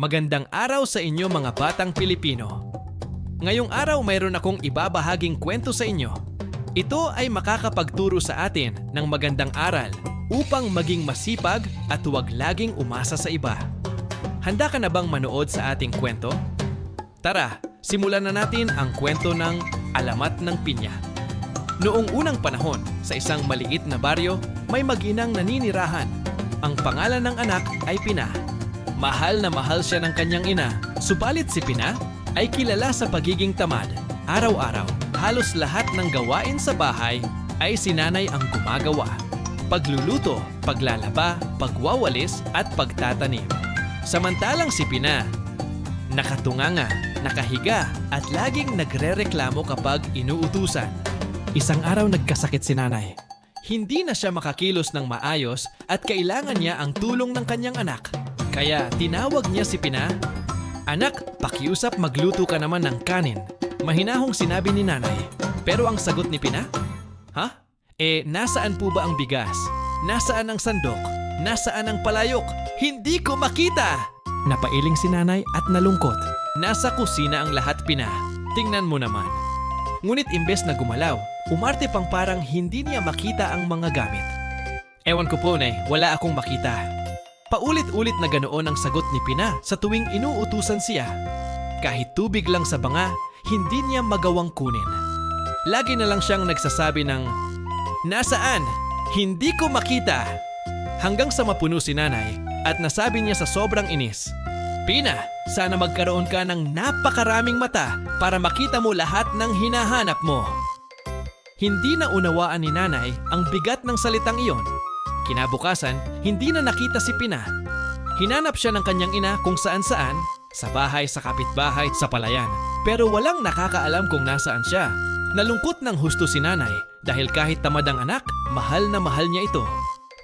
Magandang araw sa inyo mga batang Pilipino. Ngayong araw mayroon akong ibabahaging kwento sa inyo. Ito ay makakapagturo sa atin ng magandang aral upang maging masipag at huwag laging umasa sa iba. Handa ka na bang manood sa ating kwento? Tara, simulan na natin ang kwento ng Alamat ng Pinya. Noong unang panahon, sa isang maliit na baryo, may maginang naninirahan. Ang pangalan ng anak ay Pina. Mahal na mahal siya ng kanyang ina, subalit si Pina ay kilala sa pagiging tamad. Araw-araw, halos lahat ng gawain sa bahay ay sinanay ang gumagawa. Pagluluto, paglalaba, pagwawalis at pagtatanim. Samantalang si Pina, nakatunganga, nakahiga at laging nagrereklamo kapag inuutusan. Isang araw nagkasakit si nanay. Hindi na siya makakilos ng maayos at kailangan niya ang tulong ng kanyang anak. Kaya tinawag niya si Pina. Anak, pakiusap magluto ka naman ng kanin. Mahinahong sinabi ni nanay. Pero ang sagot ni Pina? Ha? Eh, nasaan po ba ang bigas? Nasaan ang sandok? Nasaan ang palayok? Hindi ko makita! Napailing si nanay at nalungkot. Nasa kusina ang lahat Pina. Tingnan mo naman. Ngunit imbes na gumalaw, umarte pang parang hindi niya makita ang mga gamit. Ewan ko po, Nay, wala akong makita. Paulit-ulit na ganoon ang sagot ni Pina sa tuwing inuutusan siya. Kahit tubig lang sa banga, hindi niya magawang kunin. Lagi na lang siyang nagsasabi ng, Nasaan? Hindi ko makita! Hanggang sa mapuno si nanay at nasabi niya sa sobrang inis, Pina, sana magkaroon ka ng napakaraming mata para makita mo lahat ng hinahanap mo. Hindi na unawaan ni nanay ang bigat ng salitang iyon. Kinabukasan, hindi na nakita si Pina. Hinanap siya ng kanyang ina kung saan-saan, sa bahay, sa kapitbahay, sa palayan. Pero walang nakakaalam kung nasaan siya. Nalungkot ng husto si nanay dahil kahit tamad ang anak, mahal na mahal niya ito.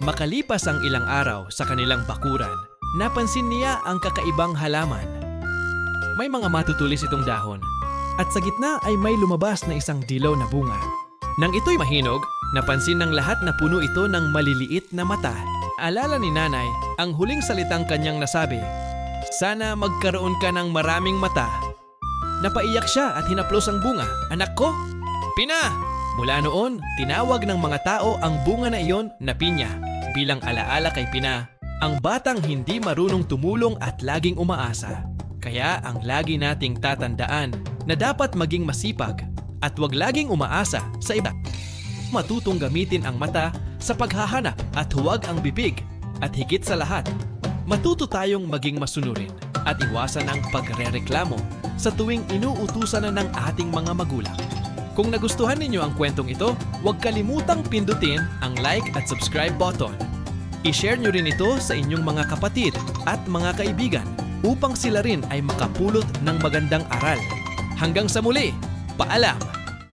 Makalipas ang ilang araw sa kanilang bakuran, napansin niya ang kakaibang halaman. May mga matutulis itong dahon at sa gitna ay may lumabas na isang dilaw na bunga. Nang ito'y mahinog, napansin ng lahat na puno ito ng maliliit na mata. Alala ni nanay ang huling salitang kanyang nasabi, Sana magkaroon ka ng maraming mata. Napaiyak siya at hinaplos ang bunga. Anak ko, Pina! Mula noon, tinawag ng mga tao ang bunga na iyon na pinya bilang alaala kay Pina. Ang batang hindi marunong tumulong at laging umaasa. Kaya ang lagi nating tatandaan na dapat maging masipag at wag laging umaasa sa iba. Matutong gamitin ang mata sa paghahanap at huwag ang bibig. At higit sa lahat, matuto tayong maging masunurin at iwasan ang pagrereklamo sa tuwing inuutusan na ng ating mga magulang. Kung nagustuhan ninyo ang kwentong ito, huwag kalimutang pindutin ang like at subscribe button. I-share nyo rin ito sa inyong mga kapatid at mga kaibigan upang sila rin ay makapulot ng magandang aral. Hanggang sa muli, paalam!